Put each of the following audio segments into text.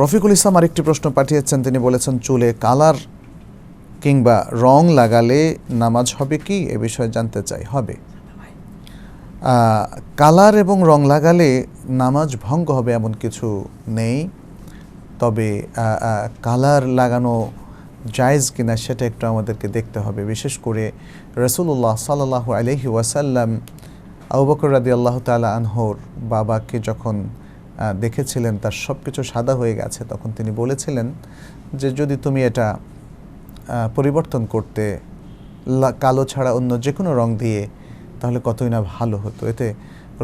রফিকুল ইসলাম আরেকটি প্রশ্ন পাঠিয়েছেন। তিনি বলেছেন, চুলে কালার কিংবা রং লাগালে নামাজ হবে কি? এ বিষয়ে জানতে চাই। হবে। কালার এবং রং লাগালে নামাজ ভঙ্গ হবে এমন কিছু নেই। তবে কালার লাগানো জায়েজ কিনা সেটা একটু আমাদেরকে দেখতে হবে। বিশেষ করে রসুল্লাহ সাল্লাহ আলহি ওয়াসাল্লাম আবু বকর রাদি আল্লাহ তালা আনহর বাবাকে যখন দেখেছিলেন, তার সব কিছু সাদা হয়ে গেছে, তখন তিনি বলেছিলেন যে যদি তুমি এটা পরিবর্তন করতে কালো ছাড়া অন্য যে কোনো রং দিয়ে, তাহলে কতই না ভালো হতো। এতে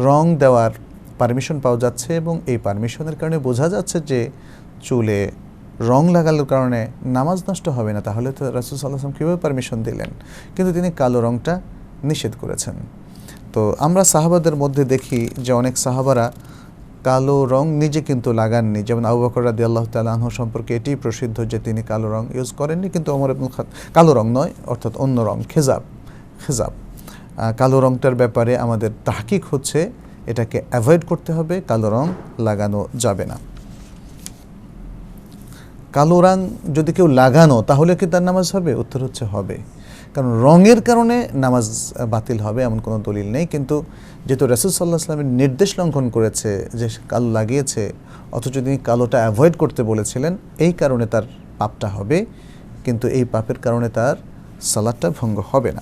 রং দেওয়ার পারমিশন পাওয়া যাচ্ছে এবং এই পারমিশনের কারণে বোঝা যাচ্ছে যে চুলে রং লাগানোর কারণে নামাজ নষ্ট হবে না, তাহলে তো রাসুল সাল্লাহাম কীভাবে পারমিশন দিলেন? কিন্তু তিনি কালো রংটা নিষেধ করেছেন। তো আমরা সাহাবাদের মধ্যে দেখি যে অনেক সাহাবারা কালো রং নিজে কিন্তু লাগাননি। যেমন আবু বকর রাদি আল্লাহ তালাহ সম্পর্কে এটি প্রসিদ্ধ যে তিনি কালো রং ইউজ করেননি, কিন্তু অমর আব্দুল খাত কালো রং নয়, অর্থাৎ অন্য রং, খেজাব খেজাব। কালো রংটার ব্যাপারে আমাদের তাহকিক হচ্ছে এটাকে অ্যাভয়েড করতে হবে, কালো রং লাগানো যাবে না। কালো রং যদি কেউ লাগানো, তাহলে কি তার নামাজ হবে? উত্তর হচ্ছে হবে। কারণ রঙের কারণে নামাজ বাতিল হবে এমন কোনো দলিল নেই। কিন্তু যেহেতু রাসুল সাল্লাহ আসলামের নির্দেশ লঙ্ঘন করেছে যে কালো লাগিয়েছে, অথচ তিনি কালোটা অ্যাভয়েড করতে বলেছিলেন, এই কারণে তার পাপটা হবে। কিন্তু এই পাপের কারণে তার সালাদটা ভঙ্গ হবে না।